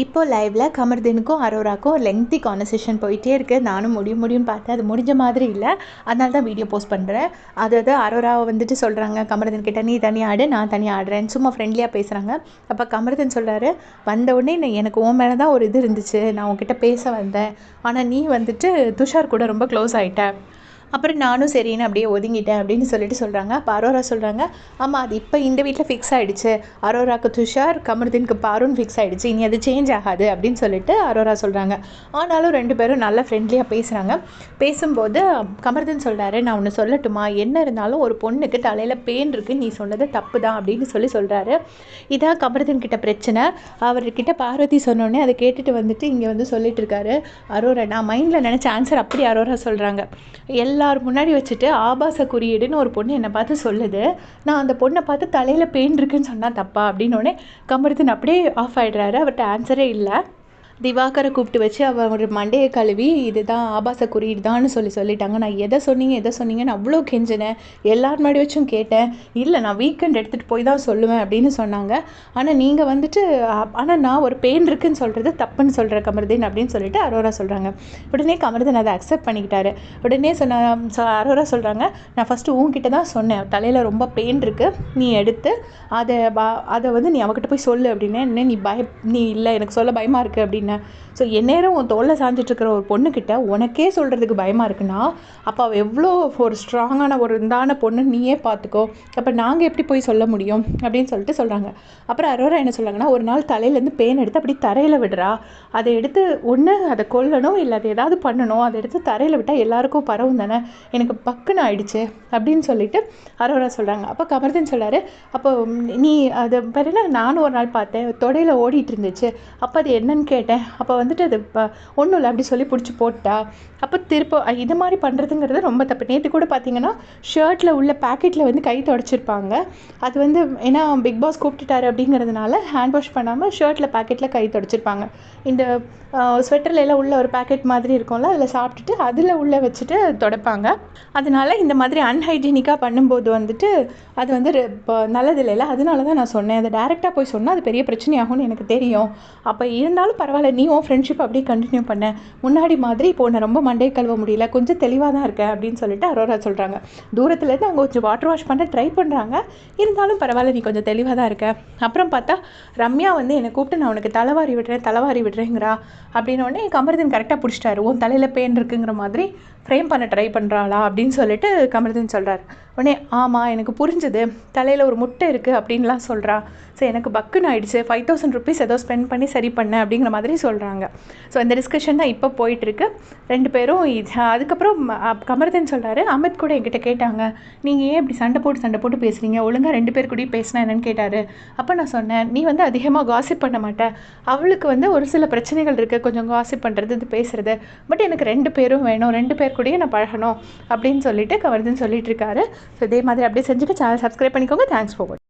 இப்போது லைவில் கமர்தீனுக்கும் அரோராக்கும் ஒரு லெங்தி கான்வர்சேஷன் போயிட்டே இருக்குது நானும் முடியும் முடியும்னு பார்த்தேன். அது முடிஞ்ச மாதிரி இல்லை. அதனால தான் வீடியோ போஸ்ட் பண்ணுறேன் அதாவது அரோராவை வந்துட்டு சொல்கிறாங்க கமர்தீன் கிட்ட நீ தனியாக ஆடு நான் தனியாக ஆடுறேன். சும்மா ஃப்ரெண்ட்லியாக பேசுகிறாங்க அப்போ கமர்தீன் சொல்கிறாரு வந்த உடனே எனக்கு உன் மேலே தான் ஒரு இது இருந்துச்சு. நான் உங்ககிட்ட பேச வந்தேன். ஆனால் நீ வந்துட்டு துஷார் கூட ரொம்ப க்ளோஸ் ஆகிட்டேன் அப்புறம் நானும் சரின்னு அப்படியே ஒதுங்கிட்டேன் அப்படின்னு சொல்லிட்டு சொல்கிறாங்க அப்போ அரோரா சொல்கிறாங்க ஆமாம் அது இப்போ இந்த வீட்டில் ஃபிக்ஸ் ஆகிடுச்சு அரோராக்கு துஷார் கமருதீனுக்கு பாருன்னு ஃபிக்ஸ் ஆகிடுச்சு இனி அது சேஞ்ச் ஆகாது அப்படின்னு சொல்லிட்டு அரோரா சொல்கிறாங்க ஆனாலும் ரெண்டு பேரும் நல்லா ஃப்ரெண்ட்லியாக பேசுகிறாங்க பேசும்போது கமருதீன் சொல்கிறாரு நான் ஒன்று சொல்லட்டுமா? என்ன இருந்தாலும் ஒரு பொண்ணுக்கு தலையில் பெயின் இருக்குது நீ சொன்னது தப்பு தான் அப்படின்னு சொல்லி சொல்கிறாரு இதான் கமருதீன் கிட்ட பிரச்சனை. அவர்கிட்ட பார்வதி சொன்னோடனே அதை கேட்டுட்டு வந்துட்டு இங்கே வந்து சொல்லிட்டு இருக்காரு அரோரா. நான் மைண்டில் நினச்ச ஆன்சர் அப்படி அரோரா சொல்கிறாங்க எல்லா எல்லார் முன்னாடி வச்சுட்டு ஆபாச குறியீடுன்னு ஒரு பொண்ணு என்னை பார்த்து சொல்லுது. நான் அந்த பொண்ணை பார்த்து தலையில் பெயின் இருக்குன்னு சொன்னால் தப்பா? அப்படின்னோடனே கமருதன் அப்படியே ஆஃப் ஆகிடுறாரு அவர்கிட்ட ஆன்சரே இல்லை. திவாகரை கூப்பிட்டு வச்சு அவரோட மண்டையை கழுவி இதுதான் ஆபாச குறியீடு தான் சொல்லி சொல்லிட்டாங்க. நான் எதை சொன்னீங்க எதை சொன்னீங்கன்னு அவ்வளோ கெஞ்சினேன். எல்லார் முன்னாடி வச்சும் கேட்டேன். இல்லை நான் வீக்கெண்ட் எடுத்துகிட்டு போய் தான் சொல்லுவேன் அப்படின்னு சொன்னாங்க. ஆனால் நீங்கள் வந்துட்டு ஆனால் நான் ஒரு பெயின் இருக்குன்னு சொல்கிறது தப்புன்னு சொல்கிற கமருதீன் அப்படின்னு சொல்லிட்டு அரோரா சொல்கிறாங்க உடனே கமருதீன் அதை அக்செப்ட் பண்ணிக்கிட்டாரு. உடனே சொன்ன அரோரா சொல்கிறாங்க நான் ஃபஸ்ட்டு உங்ககிட்ட தான் சொன்னேன். தலையில் ரொம்ப பெயின் இருக்குது நீ எடுத்து அதை அதை வந்து நீ அவகிட்ட போய் சொல்லு அப்படின்னு. என்ன நீ பய நீ இல்லை எனக்கு சொல்ல பயமாக இருக்குது அப்படின்னு. ஸோ எந்நேரம் உன் தோளில் சாஞ்சிட்ருக்கிற ஒரு பொண்ணுக்கிட்ட உனக்கே சொல்கிறதுக்கு பயமாக இருக்குன்னா அப்போ அவள் எவ்வளோ ஒரு ஸ்ட்ராங்கான ஒரு இந்தான பொண்ணு நீயே பார்த்துக்கோ அப்போ நாங்கள் எப்படி போய் சொல்ல முடியும்? அப்படின்னு சொல்லிட்டு சொல்கிறாங்க அப்புறம் அரோரா என்ன சொல்கிறாங்கன்னா ஒரு நாள் தலையிலேருந்து பேன் எடுத்து அப்படி தரையில் விடுறா. அதை எடுத்து ஒன்று அதை கொல்லணும் இல்லை அதை ஏதாவது பண்ணணும் அதை எடுத்து தரையில் விட்டால் எல்லாருக்கும் பரவும் தானே? எனக்கு பக்குன்னு ஆயிடுச்சு அப்படின்னு சொல்லிட்டு அரோரா சொல்கிறாங்க அப்போ கமர்தன் சொல்கிறாரு அப்போ நீ அதை பிறகு நானும் ஒரு நாள் பார்த்தேன். தொடையில் ஓடிட்டு இருந்துச்சு. அப்போ அது என்னன்னு கேட்டேன். அப்போ வந்துட்டு அது இப்போ ஒன்றும் இல்லை. அப்படி சொல்லி பிடிச்சி போட்டா அப்போ திருப்ப இது மாதிரி பண்ணுறதுங்கிறது ரொம்ப தப்பு. நேற்று கூட பார்த்தீங்கன்னா ஷர்ட்டில் உள்ள பேக்கெட்டில் வந்து கை தொடச்சிருப்பாங்க. அது வந்து ஏன்னா பிக் பாஸ் கூப்பிட்டுட்டாரு அப்படிங்கிறதுனால ஹேண்ட் வாஷ் பண்ணாமல் ஷர்ட்டில் பேக்கெட்டில் கை தொடச்சிருப்பாங்க. இந்த ஸ்வெட்டரில் எல்லாம் உள்ள ஒரு பேக்கெட் மாதிரி இருக்கும்ல அதில் சாப்பிட்டுட்டு அதில் உள்ளே வச்சுட்டு தொடப்பாங்க. அதனால இந்த மாதிரி அன்ஹைஜீனிக்காக பண்ணும்போது வந்துட்டு அது வந்து இப்போ நல்லது இல்லைல்ல அதனால தான் நான் சொன்னேன். அதை டேரெக்டாக போய் சொன்னால் அது பெரிய பிரச்சனையாகும்னு எனக்கு தெரியும். அப்போ இருந்தாலும் பரவாயில்ல. நீ உன் ஃப்ரெண்ட்ஷிப் அப்படியே கண்டினியூ பண்ண. முன்னாடி மாதிரி இப்போ நான் ரொம்ப மண்டே கழுவ முடியல. கொஞ்சம் தெளிவாக தான் இருக்கேன் அப்படின்னு சொல்லிட்டு அரோரா சொல்கிறாங்க தூரத்துலேருந்து அவங்க கொஞ்சம் வாட்டர் வாஷ் பண்ண ட்ரை பண்ணுறாங்க இருந்தாலும் பரவாயில்ல நீ கொஞ்சம் தெளிவாக தான் இருக்க. அப்புறம் பார்த்தா ரம்யா வந்து என்னை கூப்பிட்டு நான் உனக்கு தலைவாரி விடுறேன் தலைவாரி விடுறேங்கிறா. அப்படின்னோடனே கமருதீன் கரெக்டாக பிடிச்சிட்டாரு. உன் தலையில் பெயின் இருக்குங்கிற மாதிரி ஃப்ரேம் பண்ண ட்ரை பண்ணுறாளா அப்படின்னு சொல்லிட்டு கமருதீன் சொல்கிறார் உடனே ஆமாம் எனக்கு புரிஞ்சுது. தலையில் ஒரு முட்டை இருக்குது அப்படின்லாம் சொல்கிறா ஸோ எனக்கு பக்குன்னு ஆயிடுச்சு. ஃபைவ் தௌசண்ட் ருபீஸ் ஏதோ ஸ்பெண்ட் பண்ணி சரி பண்ண அப்படிங்கிற மாதிரி சொல்கிறாங்க ஸோ இந்த டிஸ்கஷன் தான் இப்போ போயிட்டுருக்கு. ரெண்டு பேரும் அதுக்கப்புறம் கமர்தன் சொல்கிறாரு அமித் கூட என்கிட்ட கேட்டாங்க. நீங்கள் ஏன் இப்படி சண்டை போட்டு சண்டை போட்டு பேசுகிறீங்க ஒழுங்காக ரெண்டு பேர் கூடயும் பேசினா என்னன்னு கேட்டார். அப்போ நான் சொன்னேன் நீ வந்து அதிகமாக காசிப் பண்ண மாட்டேன் அவளுக்கு வந்து ஒரு சில பிரச்சனைகள் இருக்குது கொஞ்சம் காசிப் பண்ணுறது இது பேசுகிறது பட் எனக்கு ரெண்டு பேரும் வேணும். ரெண்டு பேர் கூடயே நான் பழகணும் அப்படின்னு சொல்லிட்டு கவர்தன் சொல்லிட்டு இருக்காரு. ஸோ இதே மாதிரி அப்படியே செஞ்சுட்டு சேனல் சப்ஸ்கிரைப் பண்ணிக்கோங்க. Thanks for